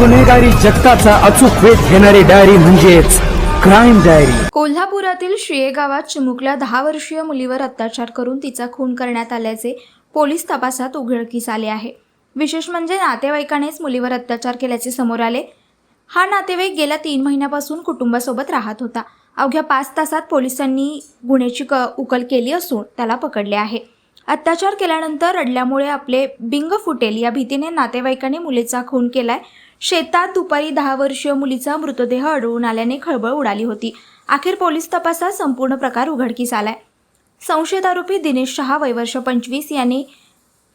गुन्हेगारी जगताचा अचूक वेध घेणारी डायरी म्हणजेच क्राईम डायरी कोल्हापुरातील शिये गावात चिमुकल्या दहा वर्षीय मुलीवर अत्याचार करून तिचा खून करण्यात आल्याचे पोलीस तपासात उघडकीस आले आहे. विशेष म्हणजे नातेवाईकानेच मुलीवर अत्याचार केल्याचे समोर आले. हा नातेवाईक गेल्या तीन महिन्यापासून कुटुंबासोबत राहत होता. अवघ्या पाच तासात पोलिसांनी गुन्ह्याची क उकल केली असून त्याला पकडले आहे. अत्याचार केल्यानंतर रडल्यामुळे आपले बिंग फुटेल या भीतीने नातेवाईकांनी मुलीचा खून केलाय. शेतात दुपारी दहा वर्षीय मुलीचा मृतदेह आढळून आल्याने खळबळ उडाली होती. अखेर पोलीस तपासात संपूर्ण प्रकार उघडकीस आलाय. संशयित आरोपी दिनेश शहा वयवर्ष पंचवीस याने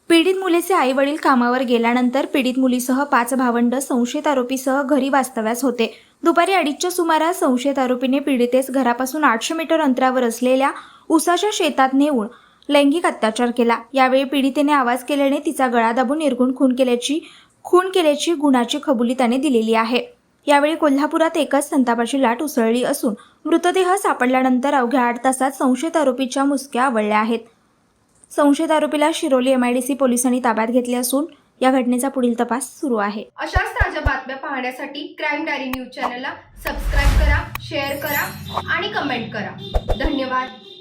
पीडित मुलीचे आई वडील कामावर गेल्यानंतर पीडित मुलीसह पाच भावंड संशयित आरोपीसह घरी वास्तव्यास होते. दुपारी अडीचच्या सुमारास संशयित आरोपीने पीडितेस घरापासून आठशे मीटर अंतरावर असलेल्या उसाच्या शेतात नेऊन लैंगिक अत्याचार केला. यावेळी पीडितेने आवाज केल्याने तिचा गळा दाबून निर्गुण खून केल्याची खून केल्याची गुणाची कबुली त्याने दिलेली आहे. यावेळी कोल्हापुरात एकच संतापाची लाट उसळली असून मृतदेह सापडल्यानंतर अवघ्या आठ तासात संशयित आरोपीच्या मुसक्या आवळल्या आहेत. संशयित आरोपीला शिरोली एमआयडीसी पोलिसांनी ताब्यात घेतले असून या घटनेचा पुढील तपास सुरू आहे. अशाच ताज्या बातम्या पाहण्यासाठी क्राईम डायरी न्यूज चॅनलला सबस्क्राईब करा शेअर करा आणि कमेंट करा. धन्यवाद.